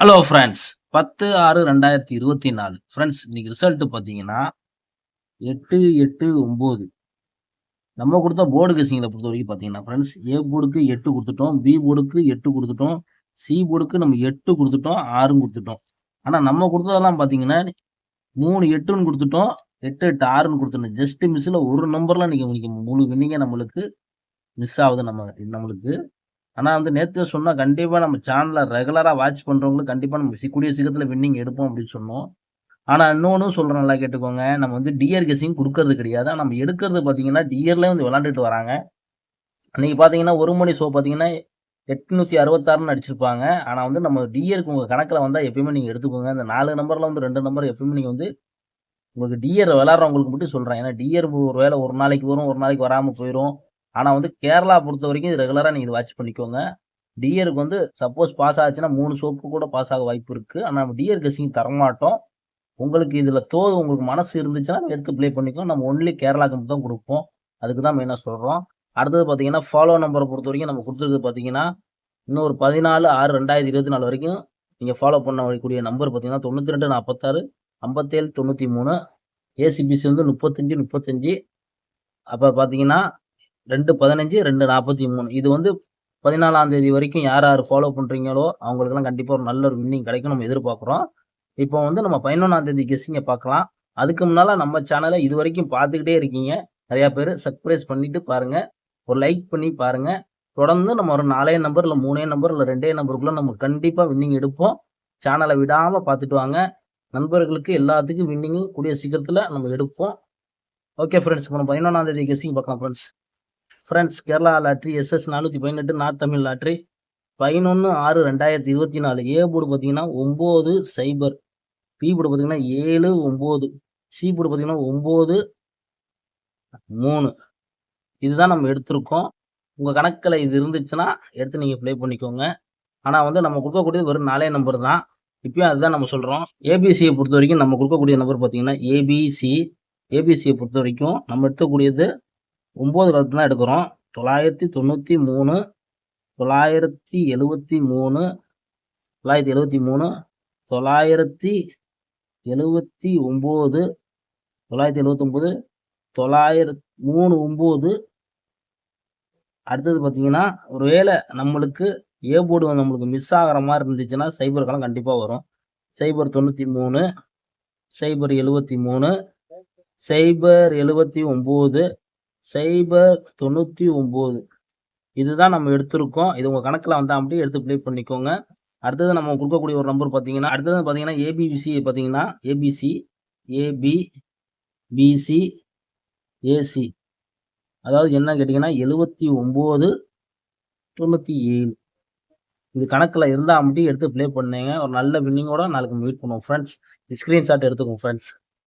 Hello friends பத்து ஆறு ரெண்டாயிரத்தி இருபத்தி நாலு. ஃப்ரெண்ட்ஸ் இன்னைக்கு ரிசல்ட் பார்த்தீங்கன்னா எட்டு எட்டு ஒம்பது. நம்ம கொடுத்த போர்டு கேசிங்கில் பொறுத்த வரைக்கும் பார்த்தீங்கன்னா ஃப்ரெண்ட்ஸ் ஏ போர்டுக்கு எட்டு கொடுத்துட்டோம் பி போர்டுக்கு எட்டு கொடுத்துட்டோம் சி போர்டுக்கு நம்ம எட்டு கொடுத்துட்டோம் ஆறும் கொடுத்துட்டோம். ஆனால் நம்ம கொடுத்ததெல்லாம் பார்த்தீங்கன்னா மூணு எட்டுன்னு கொடுத்துட்டோம் எட்டு எட்டு ஆறுன்னு கொடுத்துட்டோம். ஜஸ்ட் மிஸ்ஸில் ஒரு நம்பர்லாம் நீங்கள் இன்னைக்கு முழு வின்னிங்க நம்மளுக்கு மிஸ் ஆகுது நம்ம நம்மளுக்கு. ஆனால் வந்து நேற்று சொன்னால் கண்டிப்பாக நம்ம சேனலை ரெகுலராக வாட்ச் பண்ணுறவங்களுக்கு கண்டிப்பாக நம்ம கூடிய சீக்கிரத்தில் வின்னிங் எடுப்போம் அப்படின்னு சொன்னோம். ஆனால் இன்னொன்று சொல்கிறேன் நல்லா கேட்டுக்கோங்க. நம்ம வந்து டிஆர் கெஸிங் கொடுக்கறது கிடையாது. நம்ம எடுக்கிறது பார்த்தீங்கன்னா டிஆர்லேயே வந்து விளாண்டுட்டு வராங்க. அன்றைக்கி பார்த்தீங்கன்னா ஒரு மணி ஷோ பார்த்தீங்கன்னா எட்நூற்றி அறுபத்தாறுன்னு அடிச்சிருப்பாங்க ஆனால் வந்து நம்ம டிஆருக்கு உங்கள் கணக்கில் வந்தால் எப்பயுமே நீங்கள் எடுத்துக்கோங்க. இந்த நாலு நம்பரில் வந்து ரெண்டு நம்பர் எப்பயுமே நீங்கள் வந்து உங்களுக்கு டிஆர் விளாட்றவங்களுக்கு மட்டும் சொல்கிறேன் ஏன்னா டிஆர் ஒரு வேளை ஒரு நாளைக்கு வரும் ஒரு நாளைக்கு வராமல் போயிடும் ஆனால் வந்து கேரளா பொறுத்த வரைக்கும் இது ரெகுலராக நீங்கள் வாட்ச் பண்ணிக்கோங்க. டிஎருக்கு வந்து சப்போஸ் பாஸ் ஆச்சுன்னா மூணு சோப்பு கூட பாஸ் ஆக வாய்ப்பு இருக்குது ஆனால் நம்ம டிஆர் தரமாட்டோம். உங்களுக்கு இதில் தோது உங்களுக்கு மனசு இருந்துச்சுன்னா எடுத்து ப்ளே பண்ணிக்கோ நம்ம ஒன்லி கேரளாக்கு மட்டும் தான் கொடுப்போம். அதுக்கு தான் மெயினாக சொல்கிறோம் அடுத்தது பார்த்தீங்கன்னா ஃபாலோ நம்பரை பொறுத்த வரைக்கும் நம்ம கொடுத்துருக்குது பார்த்தீங்கன்னா இன்னும் ஒரு பதினாலு ஆறு ரெண்டாயிரத்தி இருபத்தி நாலு வரைக்கும் நீங்கள் ஃபாலோ பண்ண வரக்கூடிய நம்பர் பார்த்தீங்கன்னா தொண்ணூற்றி ரெண்டு நாற்பத்தாறு ஐம்பத்தேழு தொண்ணூற்றி மூணு ஏசிபிசி வந்து முப்பத்தஞ்சு முப்பத்தஞ்சு. அப்போ பார்த்தீங்கன்னா ரெண்டு பதினஞ்சு ரெண்டு நாற்பத்தி மூணு. இது வந்து பதினாலாம் தேதி வரைக்கும் யார் யார் ஃபாலோ பண்ணுறீங்களோ அவங்களுக்கெல்லாம் கண்டிப்பாக ஒரு நல்ல ஒரு வின்னிங் கிடைக்கும் நம்ம எதிர்பார்க்குறோம். இப்போ வந்து நம்ம பதினொன்றாம் தேதி கெஸ்ஸிங்கை பார்க்கலாம். அதுக்கு முன்னால் நம்ம சேனலை இது வரைக்கும் பார்த்துக்கிட்டே இருக்கீங்க. நிறையா பேர் சர்ப்ரைஸ் பண்ணிவிட்டு பாருங்கள் ஒரு லைக் பண்ணி பாருங்கள் தொடர்ந்து நம்ம ஒரு நாலே நம்பர் இல்லை மூணே நம்பர் இல்லை ரெண்டே நம்பருக்குள்ளே நம்ம கண்டிப்பாக வின்னிங் எடுப்போம். சேனலை விடாமல் பார்த்துட்டு வாங்க. நண்பர்களுக்கு எல்லாத்துக்கும் வின்னிங்கும் கூடிய சீக்கிரத்தில் நம்ம எடுப்போம். ஓகே ஃப்ரெண்ட்ஸ் இப்போ நம்ம பதினொன்றாம் தேதி கெஸ்ஸிங் பார்க்கலாம் friends friends Kerala lottery SS நானூற்றி பதினெட்டு நார்த் தமிழ் லாட்ரி. பதினொன்று ஆறு ரெண்டாயிரத்தி இருபத்தி நாலு. ஏ போர்டு பார்த்தீங்கன்னா ஒம்பது சைபர். பி போர்டு பார்த்தீங்கன்னா ஏழு ஒம்பது. சி போர்டு பார்த்தீங்கன்னா ஒம்பது மூணு. இதுதான் நம்ம எடுத்திருக்கோம். உங்கள் கணக்கில் இது இருந்துச்சுன்னா எடுத்து நீங்கள் ப்ளே பண்ணிக்கோங்க. ஆனால் வந்து நம்ம கொடுக்கக்கூடியது வெறும் நாலே நம்பர் தான். இப்போயும் அதுதான் நம்ம சொல்கிறோம் ஏபிசியை பொறுத்த வரைக்கும் நம்ம கொடுக்கக்கூடிய நம்பர் பார்த்தீங்கன்னா ஏபிசி ஏபிசியை பொறுத்த வரைக்கும் நம்ம எடுத்துக்கூடியது ஒம்பது கலத்து தான் எடுக்கிறோம். தொள்ளாயிரத்தி தொண்ணூற்றி மூணு தொள்ளாயிரத்தி எழுபத்தி மூணு தொள்ளாயிரத்தி எழுபத்தி மூணு தொள்ளாயிரத்தி எழுபத்தி ஒம்பது தொள்ளாயிரத்தி எழுபத்தொம்போது தொள்ளாயிர மூணு ஒம்பது. அடுத்தது பார்த்தீங்கன்னா ஒருவேளை நம்மளுக்கு ஏ போர்டு நம்மளுக்கு மிஸ் ஆகிற மாதிரி இருந்துச்சுன்னா சைபர் காலம் கண்டிப்பாக வரும். சைபர் தொண்ணூற்றி மூணு சைபர் எழுபத்தி மூணு சைபர் எழுபத்தி ஒம்பது சைபர் தொண்ணூற்றி ஒம்பது. இதுதான் நம்ம எடுத்திருக்கோம். இது உங்கள் கணக்கில் வந்தால் அப்படியே எடுத்து ப்ளே பண்ணிக்கோங்க. அடுத்தது நம்ம கொடுக்கக்கூடிய ஒரு நம்பர் பார்த்தீங்கன்னா அடுத்தது பார்த்தீங்கன்னா ஏபிபிசி பார்த்தீங்கன்னா ஏபிசி ஏபி பிசி ஏசி அதாவது என்ன கேட்டிங்கன்னா எழுபத்தி ஒம்பது தொண்ணூற்றி ஏழு. இது கணக்கில் இருந்தால் மட்டும் எடுத்து ப்ளே பண்ணுங்க. ஒரு நல்ல வின்னிங்கோட நாளைக்கு மீட் பண்ணுவோம் ஃப்ரெண்ட்ஸ் ஸ்க்ரீன்ஷாட் எடுத்துக்கோங்க ஃப்ரெண்ட்ஸ்